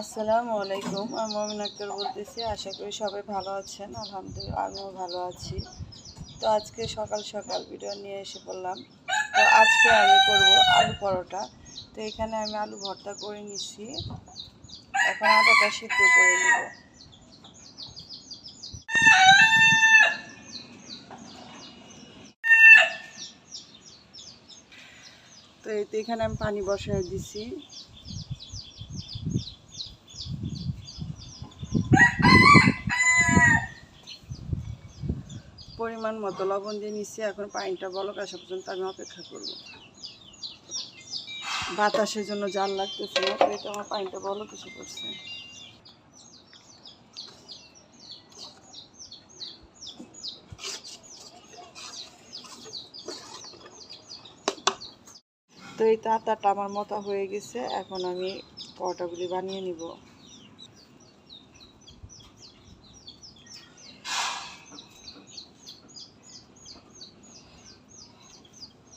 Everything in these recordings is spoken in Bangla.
আসসালামু আলাইকুম। আমি মমিন আক্তার বলতেছি, আশা করি সবাই ভালো আছেন। আলহামদুলিল্লাহ, আমিও ভালো আছি। তো আজকে সকাল সকাল ভিডিও নিয়ে এসে বললাম তো আজকে আমি করব আলু পরোটা। তো এখানে আমি আলু ভর্তা করে নিচ্ছি এখন আটাটা সিদ্ধ করে নেব। তো এই তো এখানে আমি পানি বসায় দিছি। পরিমাণ মতো লবণ দিয়ে নিচ্ছি এখন পানিটা বলক, আসা পর্যন্ত আমি অপেক্ষা করব। বাতাসের জন্য জাল লাগতেছে না তো আমার পানিটা বলক এসে পড়ছে। তো এই তো আটাটা আমার মতো হয়ে গেছে, এখন আমি পরোটাগুলি বানিয়ে নিব।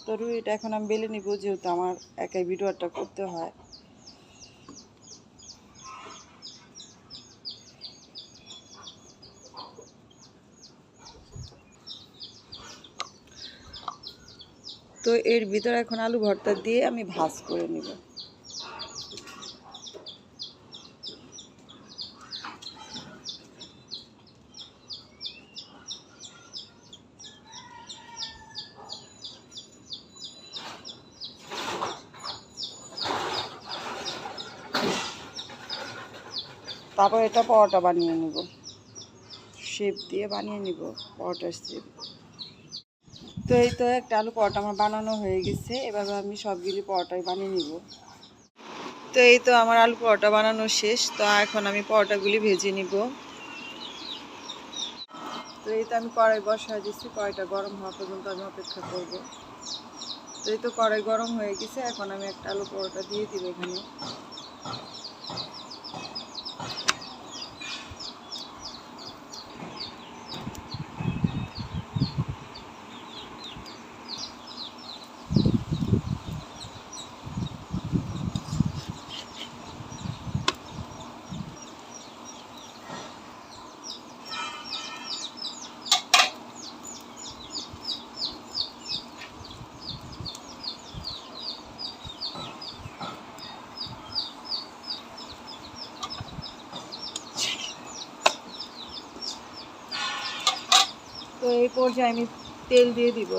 তো রুইটা এখন আমি বেলে নিব, যেহেতু আমার একাই ভিডিওটা করতে হয়। তো এর ভিতরে এখন আলু ভর্তা দিয়ে আমি ভাজ করে নিব। তারপর এটা পরোটা বানিয়ে নিব। শেপ দিয়ে বানিয়ে নিব পরোটার শেপ। তো এই তো একটা আলু পরোটা আমার বানানো হয়ে গেছে, এভাবে আমি সবগুলি পরোটাই বানিয়ে নিব। তো এই তো আমার আলু পরোটা বানানো শেষ, তো এখন আমি পরোটাগুলি ভেজে নিব। তো এই তো আমি কড়াই বসায় দিচ্ছি কড়াইটা গরম হওয়া পর্যন্ত আমি অপেক্ষা করব। তো এই তো কড়াই গরম হয়ে গেছে, এখন আমি একটা আলু পরোটা দিয়ে দিব এখানে। তো এই পর্যায়ে আমি তেল দিয়ে দিব।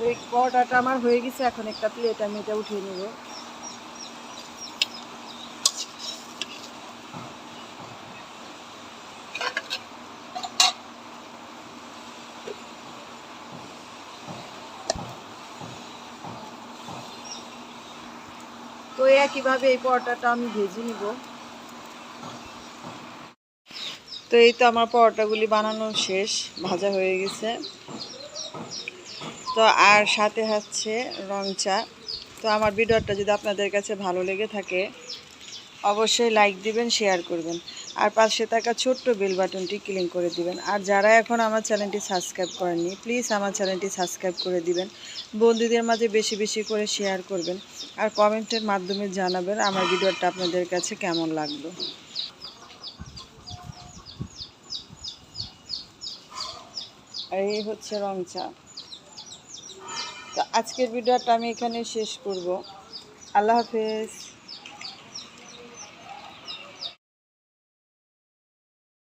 তো এই পরোটাটা আমার হয়ে গেছে, এখন একটা প্লেট আমি এটা উঠিয়ে নেব। তো একইভাবে এই পরোটাটা আমি ভেজে নিব। তো এই তো আমার পরোটাগুলি বানানো শেষ, ভাজা হয়ে গেছে। তো আর সাথে হচ্ছে রং চা। তো আমার ভিডিওটা যদি আপনাদের কাছে ভালো লেগে থাকে, অবশ্যই লাইক দিবেন শেয়ার করবেন। আর পাশে থাকা ছোট্ট বেল বাটনটি ক্লিক করে দিবেন। আর যারা এখন আমার চ্যানেলটি সাবস্ক্রাইব করেননি প্লিজ আমার চ্যানেলটি সাবস্ক্রাইব করে দিবেন। বন্ধুদের মাঝে বেশি বেশি করে শেয়ার করবেন। আর কমেন্টের মাধ্যমে জানাবেন আমার ভিডিওটা আপনাদের কাছে কেমন লাগল। আর এই হচ্ছে রং চা। আজকের ভিডিওটা আমি এখানে শেষ করব। আল্লাহ হাফেজ।